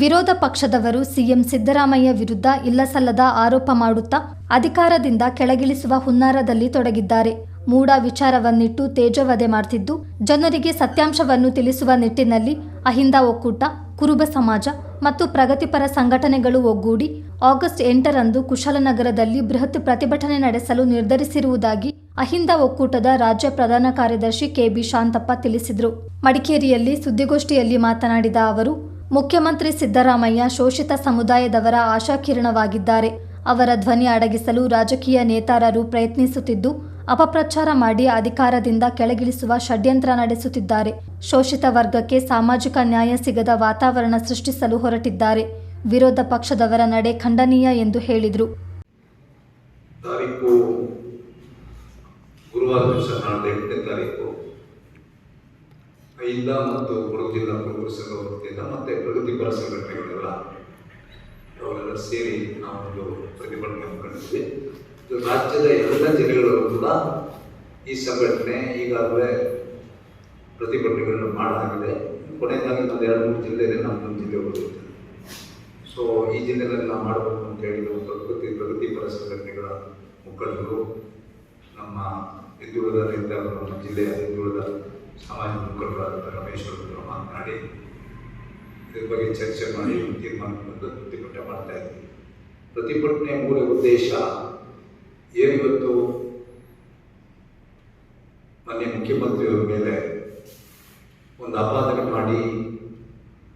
ವಿರೋಧ ಪಕ್ಷದವರು ಸಿಎಂ ಸಿದ್ದರಾಮಯ್ಯ ವಿರುದ್ಧ ಇಲ್ಲಸಲ್ಲದ ಆರೋಪ ಮಾಡುತ್ತಾ ಅಧಿಕಾರದಿಂದ ಕೆಳಗಿಳಿಸುವ ಹುನ್ನಾರದಲ್ಲಿ ತೊಡಗಿದ್ದಾರೆ. ಮೂಡ ವಿಚಾರವನ್ನಿಟ್ಟು ತೇಜವಧೆ ಮಾಡ್ತಿದ್ದು, ಜನರಿಗೆ ಸತ್ಯಾಂಶವನ್ನು ತಿಳಿಸುವ ನಿಟ್ಟಿನಲ್ಲಿ ಅಹಿಂದ ಒಕ್ಕೂಟ, ಕುರುಬ ಸಮಾಜ ಮತ್ತು ಪ್ರಗತಿಪರ ಸಂಘಟನೆಗಳು ಒಗ್ಗೂಡಿ ಆಗಸ್ಟ್ ಎಂಟರಂದು ಕುಶಾಲನಗರದಲ್ಲಿ ಬೃಹತ್ ಪ್ರತಿಭಟನೆ ನಡೆಸಲು ನಿರ್ಧರಿಸಿರುವುದಾಗಿ ಅಹಿಂದ ಒಕ್ಕೂಟದ ರಾಜ್ಯ ಪ್ರಧಾನ ಕಾರ್ಯದರ್ಶಿ ಕೆಬಿ ಶಾಂತಪ್ಪ ತಿಳಿಸಿದರು. ಮಡಿಕೇರಿಯಲ್ಲಿ ಸುದ್ದಿಗೋಷ್ಠಿಯಲ್ಲಿ ಮಾತನಾಡಿದ ಅವರು ಮುಖ್ಯಮಂತ್ರಿ ಸಿದ್ದರಾಮಯ್ಯ ಶೋಷಿತ ಸಮುದಾಯದವರ ಆಶಾಕಿರಣವಾಗಿದ್ದಾರೆ. ಅವರ ಧ್ವನಿ ಅಡಗಿಸಲು ರಾಜಕೀಯ ನೇತಾರರು ಪ್ರಯತ್ನಿಸುತ್ತಿದ್ದು, ಅಪಪ್ರಚಾರ ಮಾಡಿ ಅಧಿಕಾರದಿಂದ ಕೆಳಗಿಳಿಸುವ ಷಡ್ಯಂತ್ರ ನಡೆಸುತ್ತಿದ್ದಾರೆ. ಶೋಷಿತ ವರ್ಗಕ್ಕೆ ಸಾಮಾಜಿಕ ನ್ಯಾಯ ಸಿಗದ ವಾತಾವರಣ ಸೃಷ್ಟಿಸಲು ಹೊರಟಿದ್ದಾರೆ. ವಿರೋಧ ಪಕ್ಷದವರ ನಡೆ ಖಂಡನೀಯ ಎಂದು ಹೇಳಿದರು. ಐದ ಮತ್ತು ಕುರುಬರ ಸಂಘ ವತಿಯಿಂದ ಮತ್ತೆ ಪ್ರಗತಿಪರ ಸಂಘಟನೆಗಳೆಲ್ಲ ಅವರೆಲ್ಲ ಸೇರಿ ನಾವೊಂದು ಪ್ರತಿಭಟನೆ ಕಂಡಿದ್ವಿ ರಾಜ್ಯದ ಎಲ್ಲ ಜಿಲ್ಲೆಗಳಲ್ಲೂ ಕೂಡ ಈ ಸಂಘಟನೆ ಈಗಾಗಲೇ ಪ್ರತಿಭಟನೆಗಳನ್ನು ಮಾಡಲಾಗಿದೆ. ಕೊನೆಯದಾಗಿ ಒಂದು ಎರಡು ಮೂರು ಜಿಲ್ಲೆ ಇದೆ ನಮ್ಮೊಂದು ಜಿಲ್ಲೆ ಹೋಗುತ್ತೆ ಸೊ ಈ ಜಿಲ್ಲೆಯಲ್ಲಿ ನಾವು ಮಾಡಬೇಕು ಅಂತ ಹೇಳಿ ನಾವು ಪ್ರಕೃತಿ, ಪ್ರಗತಿಪರ ಸಂಘಟನೆಗಳ ಮುಖಂಡರು, ನಮ್ಮ ಹಿಂದುಳಿದ ರೈತರು ನಮ್ಮ ಜಿಲ್ಲೆಯ ಹಿಂದುಳಿದ ಸಮಾಜ ಮುಖಂಡರಾದ ರಮೇಶ್ವರ ಮಾತನಾಡಿ ಇದ್ರ ಬಗ್ಗೆ ಚರ್ಚೆ ಮಾಡಿ, ತೀರ್ಮಾನ ಬಂದು ಪ್ರತಿಭಟನೆ ಮಾಡ್ತಾ ಇದ್ವಿ. ಪ್ರತಿಭಟನೆ ಮೂಲ ಉದ್ದೇಶ ಏನು ಗೊತ್ತು ಮಾನ್ಯ ಮುಖ್ಯಮಂತ್ರಿಯವರ ಮೇಲೆ ಒಂದು ಆಪಾದನೆ ಮಾಡಿ,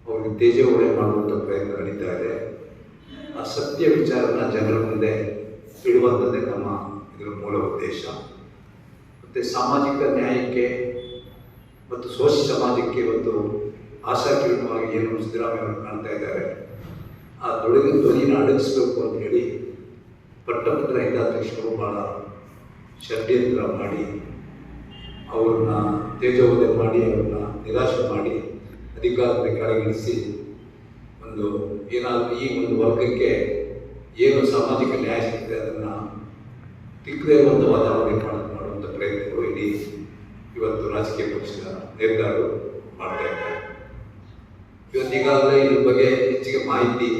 ಅವ್ರಿಗೆ ತೇಜೋವಧೆ ಮಾಡುವಂಥ ಪ್ರಯತ್ನ ನಡೀತಾ ಇದೆ. ಆ ಸತ್ಯ ವಿಚಾರನ ಜನರ ಮುಂದೆ ಇಡುವಂಥದ್ದೇ ನಮ್ಮ ಇದರ ಮೂಲ ಉದ್ದೇಶ. ಮತ್ತು ಸಾಮಾಜಿಕ ನ್ಯಾಯಕ್ಕೆ ಮತ್ತು ಸೋಷಿ ಸಮಾಜಕ್ಕೆ ಒಂದು ಆಸಕ್ತಿಯುತವಾಗಿ ಏನು ಸಿದ್ದರಾಮಯ್ಯ ಅವರು ಕಾಣ್ತಾ ಇದ್ದಾರೆ, ಆ ಧ್ವನಿ ಧ್ವನಿನ ಅಡಗಿಸಬೇಕು ಅಂತ ಹೇಳಿ ಪಟ್ಟಭದ್ರ ಹಿತಾಧ್ಯಕ್ಷರು ಭಾಳ ಷಡ್ಯಂತ್ರ ಮಾಡಿ ಅವ್ರನ್ನ ತೇಜೋವಧೆ ಮಾಡಿ, ಅವ್ರನ್ನ ನಿರಾಶೆ ಮಾಡಿ ಅಧಿಕಾರದ ಕೆಳಗಿಳಿಸಿ ಒಂದು ಏನಾದರೂ ಈ ಒಂದು ವರ್ಗಕ್ಕೆ ಏನು ಸಾಮಾಜಿಕ ನ್ಯಾಯ ಸಿಗುತ್ತೆ ಅದನ್ನು ತಿಕ್ಕದೇ ಒಂದು ವಾತಾವರಣ ನಿರ್ಮಾಣ ಮಾಡುವಂಥ ಪ್ರಯತ್ನಗಳು ಇಡೀ ಇವತ್ತು ರಾಜಕೀಯ ಪಕ್ಷದ ನಿರ್ಧಾರಗಳು ಮಾಡ್ತಾ ಇದ್ದಾರೆ. ಇವತ್ತು ಇದ್ರ ಬಗ್ಗೆ ಹೆಚ್ಚಿಗೆ ಮಾಹಿತಿ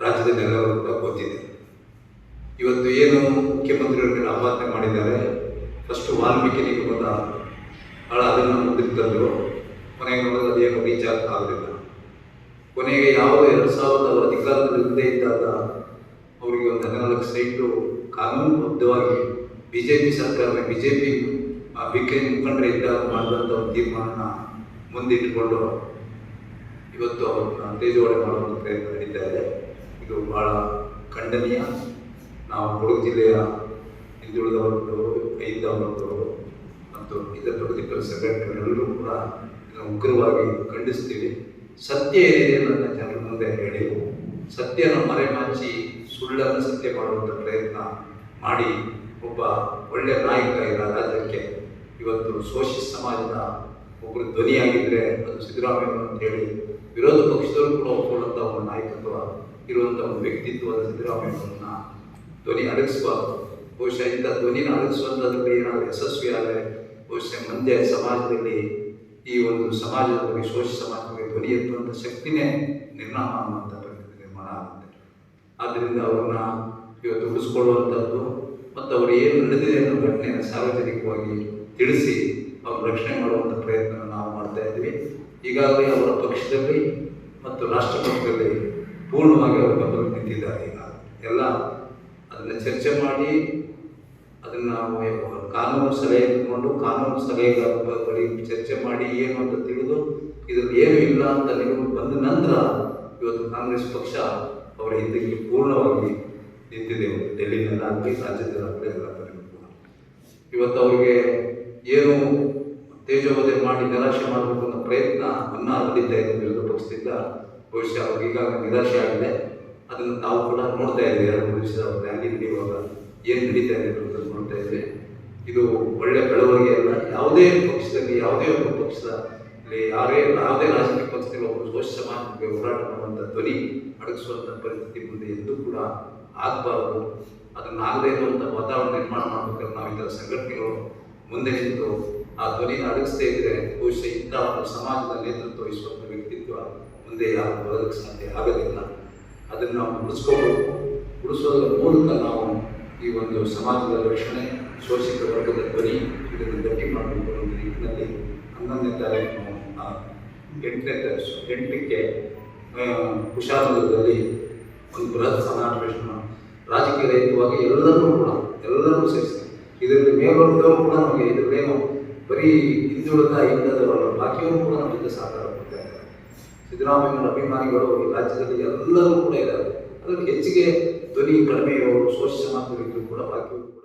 ರಾಜ್ಯದಲ್ಲೆಲ್ಲರೂ ಕೂಡ ಗೊತ್ತಿದೆ. ಇವತ್ತು ಏನು ಮುಖ್ಯಮಂತ್ರಿಯವರಿಗೆ ಆಹ್ವಾನ ಮಾಡಿದ್ದಾರೆ ಫಸ್ಟ್ ವಾಲ್ಮೀಕಿ ನಿಗಮದ ಬಹಳ ಅದನ್ನು ತಂದರು ಕೊನೆಗೆ ನೋಡಿದ್ರೆ ಅದೇನು ರೀಚ್ ಆಗಲಿಲ್ಲ ಕೊನೆಗೆ ಯಾವ ಎರಡು ಸಾವಿರದ ಅವರ ಹಿಂದೆ ಇದ್ದಾಗ ಅವರಿಗೆ ಒಂದು ಹದಿನಾಲ್ಕು ಸೈಟು ಕಾನೂನುಬದ್ಧವಾಗಿ ಬಿ ಜೆ ಪಿ ಸರ್ಕಾರ B J P B K ಮುಖಂಡರೇ ಮಾಡಿದಂಥ ಒಂದು ತೀರ್ಮಾನ ಮುಂದಿಟ್ಟುಕೊಂಡು ಇವತ್ತು ಅವ್ರನ್ನ ತೇಜೋಡೆ ಮಾಡುವಂಥ ಪ್ರಯತ್ನ ನಡೀತಾ ಇದೆ. ಇದು ಬಹಳ ಖಂಡನೀಯ. ನಾವು ಕೊಡಗು ಜಿಲ್ಲೆಯ ಹಿಂದುಳಿದ ವರ್ಗದವರು ಐದ ಮತ್ತು ಇತರ ಪೊಲಿಟಿಕಲ್ ಸೆಕ್ರೆಟರಿಗಳೆಲ್ಲರೂ ಕೂಡ ಉಗ್ರವಾಗಿ ಖಂಡಿಸ್ತೀವಿ. ಸತ್ಯ ಏನಿದೆ ಅನ್ನೋದನ್ನ ಜನರ ಮುಂದೆ ಹೇಳಿ. ಸತ್ಯನ ಮರೆಮಾಚಿ ಸುಳ್ಳನ್ನು ಸತ್ಯ ಮಾಡುವಂಥ ಪ್ರಯತ್ನ ಮಾಡಿ. ಒಬ್ಬ ಒಳ್ಳೆಯ ನಾಯಕ ಇರ ರಾಜ್ಯಕ್ಕೆ ಇವತ್ತು ಸೋಷಿಸ್ ಸಮಾಜದ ಒಬ್ಬರು ಧ್ವನಿಯಾಗಿದ್ದರೆ ಅದು ಸಿದ್ದರಾಮಯ್ಯ ಅಂತ ಹೇಳಿ ವಿರೋಧ ಪಕ್ಷದವರು ಕೂಡ ಒಪ್ಪಿಕೊಳ್ಳುವಂಥ ಒಂದು ನಾಯಕತ್ವ ಇರುವಂಥ ಒಂದು ವ್ಯಕ್ತಿತ್ವದ ಸಿದ್ದರಾಮಯ್ಯನವರನ್ನ ಧ್ವನಿ ಅಡಗಿಸಬಾರ್ದು ಬಹುಶಃ ಇಂಥ ಧ್ವನಿನ ಅಡಗಿಸುವಂಥದ್ರಲ್ಲಿ ಏನಾದರೂ ಯಶಸ್ವಿ ಆದರೆ ಬಹುಶಃ ಮುಂದೆ ಸಮಾಜದಲ್ಲಿ ಈ ಒಂದು ಸಮಾಜದ ಬಗ್ಗೆ ಶೋಷ ಸಮಾಜದ ಬಗ್ಗೆ ಧ್ವನಿ ಎತ್ತುವಂಥ ಶಕ್ತಿನೇ ನಿರ್ನಾಮ ಅನ್ನುವಂಥ ಪರಿಸ್ಥಿತಿ ನಿರ್ಮಾಣ ಆಗುತ್ತೆ. ಆದ್ದರಿಂದ ಅವ್ರನ್ನ ಇವತ್ತು ಉಳಿಸ್ಕೊಳ್ಳುವಂಥದ್ದು ಮತ್ತು ಅವರು ಏನು ನಡೆದಿದೆ ಅನ್ನೋ ಘಟನೆಯನ್ನು ಸಾರ್ವಜನಿಕವಾಗಿ ತಿಳಿಸಿ ಅವ್ರ ರಕ್ಷಣೆ ಮಾಡುವಂಥ ಪ್ರಯತ್ನ ನಾವು ಮಾಡ್ತಾ ಇದ್ದೀವಿ. ಈಗಾಗಲೇ ಅವರ ಪಕ್ಷದಲ್ಲಿ ಮತ್ತು ರಾಷ್ಟ್ರ ಪಕ್ಷದಲ್ಲಿ ಪೂರ್ಣವಾಗಿ ಅವರು ಬೆಂಬಲ ನಿಂತಿದ್ದಾರೆ ಈಗ. ಎಲ್ಲ ಅದನ್ನು ಚರ್ಚೆ ಮಾಡಿ, ಅದನ್ನು ಕಾನೂನು ಸಲಹೆ ತಗೊಂಡು ಕಾನೂನು ಸಲಹೆಗಳ ಚರ್ಚೆ ಮಾಡಿ ಏನು ಅಂತ ತಿಳಿದು, ಇದರಲ್ಲಿ ಏನು ಇಲ್ಲ ಅಂತ ನಿಮಗೆ ಬಂದ ನಂತರ ಇವತ್ತು ಕಾಂಗ್ರೆಸ್ ಪಕ್ಷ ಅವರ ಹಿಂದಕ್ಕೆ ಪೂರ್ಣವಾಗಿ ನಿಂತಿದೆ. ಡೆಲ್ಲಿನಲ್ಲಾಗಲಿ, ರಾಜ್ಯದಲ್ಲಾಗಲಿ, ಎಲ್ಲ ಇವತ್ತು ಅವರಿಗೆ ಏನು ತೇಜೋವಧೆ ಮಾಡಿ ನಿರಾಶೆ ಮಾಡಬೇಕು ಅನ್ನೋ ಪ್ರಯತ್ನ ನಡೀತಾ ಇದೆ ವಿರೋಧ ಪಕ್ಷದಿಂದ ಬಹುಶಃ ಅವ್ರಿಗೆ ಈಗಾಗಲೇ ನಿರಾಶೆ ಆಗಿದೆ. ಅದನ್ನು ನಾವು ಕೂಡ ನೋಡ್ತಾ ಇದ್ದೀವಿ. ಎರಡು ಮೂರು ದಿವಸ ರ್ಯಾಲಿ ನಡೆಯುವಾಗ ಏನು ನಡೀತಾ ಇದೆ ಅನ್ನೋದನ್ನು ನೋಡ್ತಾ ಇದ್ದೀವಿ. ಇದು ಒಳ್ಳೆ ಬೆಳವಣಿಗೆ ಅಲ್ಲ. ಯಾವುದೇ ಪಕ್ಷದಲ್ಲಿ, ಯಾವುದೇ ಒಬ್ಬ ಪಕ್ಷದಲ್ಲಿ ಯಾರೇ ಯಾವುದೇ ರಾಜಕೀಯ ಪಕ್ಷದಲ್ಲಿ ಒಬ್ಬರು ಸೋಷ ಸಮಾಜಕ್ಕೆ ಹೋರಾಟ ಮಾಡುವಂಥ ಧ್ವನಿ ಅಡಗಿಸುವಂಥ ಪರಿಸ್ಥಿತಿ ಮುಂದೆ ಎಂದೂ ಕೂಡ ಆಗಬಾರದು. ಅದನ್ನು ಆಗದೇ ಇರುವಂಥ ವಾತಾವರಣ ನಿರ್ಮಾಣ ಮಾಡಬೇಕಾದ್ರೆ ನಾವು ಇದರ ಸಂಘಟನೆಗಳು ಮುಂದೆ ನಿಂತು ಆ ಧ್ವನಿನ ಅಡಗಿಸದೇ ಇದ್ರೆ ಬಹುಶಃ ಇಂಥ ಒಂದು ಸಮಾಜದ ನೇತೃತ್ವ ವಹಿಸುವಂಥ ವ್ಯಕ್ತಿತ್ವ ಮುಂದೆ ಯಾರು ಬದಲಿಕ್ಕೆ ಸಾಧ್ಯ ಆಗೋದಿಲ್ಲ ಅದನ್ನು ನಾವು ಉಳಿಸ್ಕೋಬೇಕು. ಉಳಿಸೋದ್ರ ಮೂಲಕ ನಾವು ಈ ಒಂದು ಸಮಾಜದ ರಕ್ಷಣೆ, ಶೋಷಿತ ವರ್ಗದ ಧ್ವನಿ ಇದನ್ನು ಗಟ್ಟಿ ಮಾಡಬೇಕು ಅನ್ನೋ ನಿಟ್ಟಿನಲ್ಲಿ ಹನ್ನೊಂದನೇ ತಾರೀಕು ಎಂಟನೇ ತಾರೀಕು ಎಂಟಕ್ಕೆ ಕುಶಾಲನಗರದಲ್ಲಿ ಒಂದು ಬೃಹತ್ ಸಮಾವೇಶನ ರಾಜಕೀಯ ರಹಿತವಾಗಿ ಎಲ್ಲರನ್ನೂ ಕೂಡ, ಎಲ್ಲರನ್ನೂ ಸೇರಿಸಿ ಇದರಲ್ಲಿ ಮೇಲ್ವರ್ಗದವರು ಕೂಡ ನಮಗೆ ಇದರಲ್ಲೇನು ಬರೀ ಹಿಂದುಳಿದ ಇಲ್ಲದವರ ಬಾಕಿಯವರು ಕೂಡ ನಮ್ಮ ಜೊತೆ ಸಹಕಾರ ಕೊಡ್ತಾ ಇದ್ದಾರೆ. ಸಿದ್ದರಾಮಯ್ಯನವರ ಅಭಿಮಾನಿಗಳು ಈ ರಾಜ್ಯದಲ್ಲಿ ಎಲ್ಲರೂ ಕೂಡ ಇದ್ದಾರೆ. ಅದಕ್ಕೆ ಹೆಚ್ಚಿಗೆ ಧ್ವನಿ ಕಡಿಮೆ ಇರೋರು, ಶೋಷಿತ ಮಾತುಗಳಿಗೂ ಕೂಡ ಬಾಕಿಯವರು ಕೂಡ.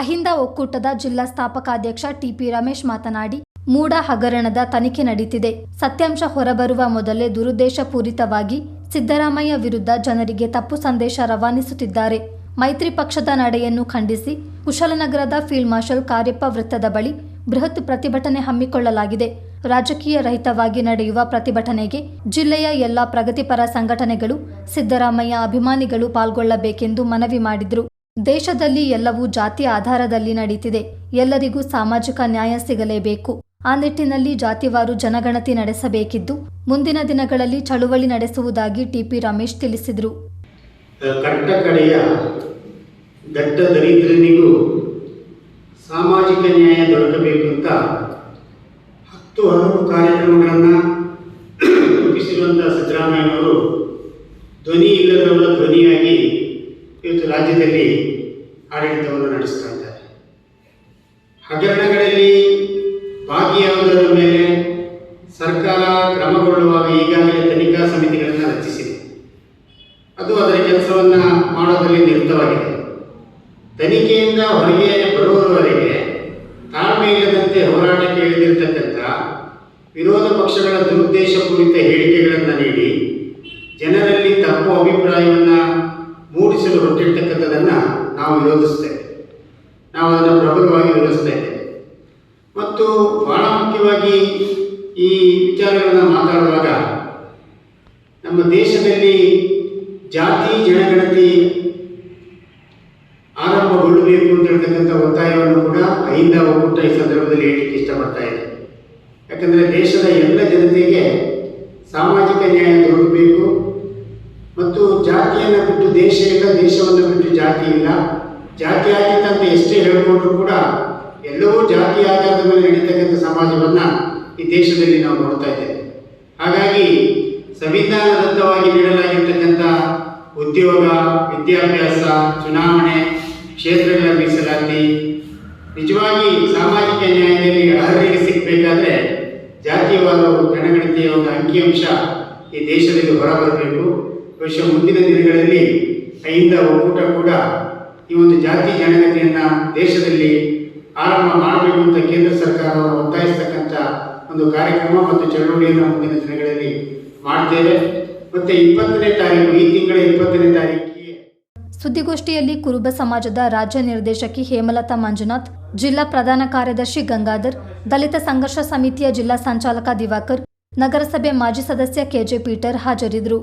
ಅಹಿಂದ ಒಕ್ಕೂಟದ ಜಿಲ್ಲಾ ಸ್ಥಾಪಕಾಧ್ಯಕ್ಷ ಟಿಪಿ ರಮೇಶ್ ಮಾತನಾಡಿ ಮೂಡ ಹಗರಣದ ತನಿಖೆ ನಡೀತಿದೆ. ಸತ್ಯಾಂಶ ಹೊರಬರುವ ಮೊದಲೇ ದುರುದ್ದೇಶಪೂರಿತವಾಗಿ ಸಿದ್ದರಾಮಯ್ಯ ವಿರುದ್ಧ ಜನರಿಗೆ ತಪ್ಪು ಸಂದೇಶ ರವಾನಿಸುತ್ತಿದ್ದಾರೆ. ಮೈತ್ರಿ ಪಕ್ಷದ ನಡೆಯನ್ನು ಖಂಡಿಸಿ ಕುಶಲನಗರದ ಫೀಲ್ಡ್ ಮಾರ್ಷಲ್ ಕಾರ್ಯಪ್ಪ ವೃತ್ತದ ಬಳಿ ಬೃಹತ್ ಪ್ರತಿಭಟನೆ ಹಮ್ಮಿಕೊಳ್ಳಲಾಗಿದೆ. ರಾಜಕೀಯ ರಹಿತವಾಗಿ ನಡೆಯುವ ಪ್ರತಿಭಟನೆಗೆ ಜಿಲ್ಲೆಯ ಎಲ್ಲ ಪ್ರಗತಿಪರ ಸಂಘಟನೆಗಳು, ಸಿದ್ದರಾಮಯ್ಯ ಅಭಿಮಾನಿಗಳು ಪಾಲ್ಗೊಳ್ಳಬೇಕೆಂದು ಮನವಿ ಮಾಡಿದರು. ದೇಶದಲ್ಲಿ ಎಲ್ಲವೂ ಜಾತಿ ಆಧಾರದಲ್ಲಿ ನಡೀತಿದೆ. ಎಲ್ಲರಿಗೂ ಸಾಮಾಜಿಕ ನ್ಯಾಯ ಸಿಗಲೇಬೇಕು. ಆ ನಿಟ್ಟಿನಲ್ಲಿ ಜಾತಿವಾರು ಜನಗಣತಿ ನಡೆಸಬೇಕಿದ್ದು, ಮುಂದಿನ ದಿನಗಳಲ್ಲಿ ಚಳುವಳಿ ನಡೆಸುವುದಾಗಿ ಟಿಪಿ ರಮೇಶ್ ತಿಳಿಸಿದರು. ಕಟ್ಟ ಕಡೆಯ ದಟ್ಟ ದರಿದ್ರನಿಗೂ ಸಾಮಾಜಿಕ ನ್ಯಾಯ ದೊರಕಬೇಕು ಅಂತ ಹತ್ತು ಹಲವು ಕಾರ್ಯಕ್ರಮಗಳನ್ನು ರೂಪಿಸಿರುವಂಥ ಸಿದ್ದರಾಮಯ್ಯನವರು ಧ್ವನಿ ಇಲ್ಲದವರ ಧ್ವನಿಯಾಗಿ ಇವತ್ತು ರಾಜ್ಯದಲ್ಲಿ ಆಡಳಿತವನ್ನು ನಡೆಸ್ತಾ ಇದ್ದಾರೆ. ಹಗರಣಗಳಲ್ಲಿ ಭಾಗಿಯಾಗುವುದರ ಮೇಲೆ ಸರ್ಕಾರ ಕ್ರಮಗೊಳ್ಳುವಾಗ ಈಗಾಗಲೇ ತನಿಖಾ ಸಮಿತಿಗಳನ್ನು ರಚಿಸಿದೆ ಅದು ಅದರ ಕೆಲಸವನ್ನ ಮಾಡೋದರಲ್ಲಿ ನಿರತವಾಗಿದೆ ತನಿಖೆಯಿಂದ ಹೊರಗೆ ಬರುವವರೆಗೆ ತಾಳ್ಮೆ ಇಲ್ಲದಂತೆ ಹೋರಾಟಕ್ಕೆ ಇಳಿದಿರ್ತಕ್ಕಂಥ ವಿರೋಧ ಪಕ್ಷಗಳ ದುರುದ್ದೇಶಪೂರಿತ ಹೇಳಿಕೆಗಳನ್ನು ನೀಡಿ ಜನರಲ್ಲಿ ತಪ್ಪು ಅಭಿಪ್ರಾಯವನ್ನು ಮೂಡಿಸಲು ಹೊರಟಿರ್ತಕ್ಕಂಥದ್ದನ್ನು ನಾವು ವಿರೋಧಿಸ್ತೇವೆ ನಾವು ಅದನ್ನು ಪ್ರಬಲವಾಗಿ ವಿರೋಧಿಸ್ತಾ ಇದ್ದೇವೆ. ಮತ್ತು ಬಹಳ ಮುಖ್ಯವಾಗಿ ಈ ವಿಚಾರಗಳನ್ನು ಮಾತಾಡುವಾಗ ನಮ್ಮ ದೇಶದಲ್ಲಿ ಜಾತಿ, ಜನಗಣತಿ ಹೇಳ್ತಕ್ಕಂಥ ಒತ್ತಾಯವನ್ನು ಕೂಡ ಅಹಿಂದ ಒಕ್ಕೂಟ ಈ ಸಂದರ್ಭದಲ್ಲಿ ಹೇಳಲಿಕ್ಕೆ ಇಷ್ಟಪಡ್ತಾ ಇದೆ. ಯಾಕಂದರೆ ದೇಶದ ಎಲ್ಲ ಜನತೆಗೆ ಸಾಮಾಜಿಕ ನ್ಯಾಯ ದೊರಕಬೇಕು ಮತ್ತು ಜಾತಿಯನ್ನು ಬಿಟ್ಟು ದೇಶ ಇಲ್ಲ, ದೇಶವನ್ನು ಬಿಟ್ಟು ಜಾತಿ ಇಲ್ಲ. ಜಾತಿ ಆಗಿತ್ತಂತ ಎಷ್ಟೇ ಹೇಳಿಕೊಂಡ್ರು ಕೂಡ ಎಲ್ಲವೂ ಜಾತಿ ಆಧಾರದ ಮೇಲೆ ನಡೀತಕ್ಕಂಥ ಸಮಾಜವನ್ನು ಈ ದೇಶದಲ್ಲಿ ನಾವು ನೋಡ್ತಾ ಇದ್ದೇವೆ. ಹಾಗಾಗಿ ಸಂವಿಧಾನದತ್ತವಾಗಿ ನೀಡಲಾಗಿರ್ತಕ್ಕಂಥ ಉದ್ಯೋಗ, ವಿದ್ಯಾಭ್ಯಾಸ, ಚುನಾವಣೆ ಕ್ಷೇತ್ರಗಳ ಮೀಸಲಾತಿ. ನಿಜವಾಗಿ ಸಾಮಾಜಿಕ ನ್ಯಾಯದಲ್ಲಿ ಅರ್ಹರಿಗೆ ಸಿಗಬೇಕಾದ್ರೆ ಜಾತಿವಾದ ಜನಗಣತಿಯ ಒಂದು ಅಂಕಿಅಂಶ ಈ ದೇಶದಲ್ಲಿ ಹೊರಬರಬೇಕು. ಬಹುಶಃ ಮುಂದಿನ ದಿನಗಳಲ್ಲಿ ಅಹಿಂದ ಒಕ್ಕೂಟ ಕೂಡ ಈ ಒಂದು ಜಾತಿ ಜನಗಣತಿಯನ್ನು ದೇಶದಲ್ಲಿ ಆರಂಭ ಮಾಡಬೇಕು ಅಂತ ಕೇಂದ್ರ ಸರ್ಕಾರವನ್ನು ಒತ್ತಾಯಿಸ್ತಕ್ಕಂಥ ಒಂದು ಕಾರ್ಯಕ್ರಮ ಮತ್ತು ಚಳವಳಿಯನ್ನು ಮುಂದಿನ ದಿನಗಳಲ್ಲಿ ಮಾಡ್ತೇವೆ. ಮತ್ತೆ ಇಪ್ಪತ್ತನೇ ತಾರೀಕು, ಈ ತಿಂಗಳ ಇಪ್ಪತ್ತನೇ ತಾರೀಕಿಗೆ ಸುದ್ದಿಗೋಷ್ಠಿಯಲ್ಲಿ ಕುರುಬ ಸಮಾಜದ ರಾಜ್ಯ ನಿರ್ದೇಶಕಿ ಹೇಮಲತಾ ಮಂಜುನಾಥ್, ಜಿಲ್ಲಾ ಪ್ರಧಾನ ಕಾರ್ಯದರ್ಶಿ ಗಂಗಾಧರ್, ದಲಿತ ಸಂಘರ್ಷ ಸಮಿತಿಯ ಜಿಲ್ಲಾ ಸಂಚಾಲಕ ದಿವಾಕರ್, ನಗರಸಭೆ ಮಾಜಿ ಸದಸ್ಯ ಕೆಜೆ ಪೀಟರ್ ಹಾಜರಿದ್ದರು.